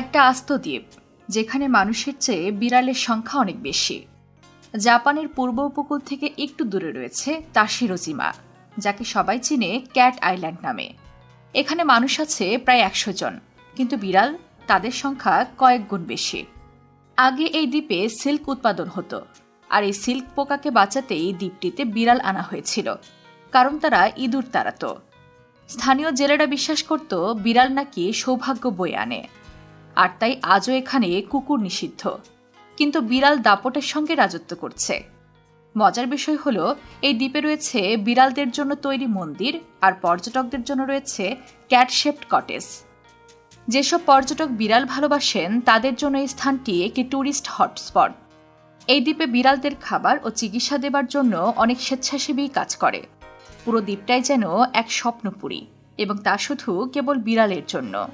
একটা আস্ত দ্বীপ, যেখানে মানুষের চেয়ে বিড়ালের সংখ্যা অনেক বেশি। জাপানের পূর্ব উপকূল থেকে একটু দূরে রয়েছে তাশিরোজিমা, যাকে সবাই চিনে ক্যাট আইল্যান্ড নামে। এখানে মানুষ আছে প্রায় একশো জন, কিন্তু বিড়াল তাদের সংখ্যা কয়েক গুণ বেশি। আগে এই দ্বীপে সিল্ক উৎপাদন হতো, আর এই সিল্ক পোকাকে বাঁচাতে এই দ্বীপটিতে বিড়াল আনা হয়েছিল, কারণ তারা ইঁদুর তাড়াত। স্থানীয় জেলেরা বিশ্বাস করত বিড়াল নাকি সৌভাগ্য বয়ে আনে। আর তাই আজও এখানে কুকুর নিষিদ্ধ। কিন্তু বিড়াল দাপটের সঙ্গে রাজত্ব করছে। মজার বিষয় হলো, এই দ্বীপে রয়েছে বিড়ালদের জন্য তৈরি মন্দির আর পর্যটকদের জন্য রয়েছে ক্যাটশেপড কটেজ যেসব পর্যটক বিড়াল ভালোবাসেন, তাদের জন্য এই স্থানটি একটি ট্যুরিস্ট হটস্পট এই দ্বীপে বিড়ালদের খাবার ও চিকিৎসা দেবার জন্য অনেক স্বেচ্ছাসেবী কাজ করে। পুরো দ্বীপটাই যেন এক স্বপ্নপুরী, এবং তা শুধু কেবল বিড়ালের জন্য।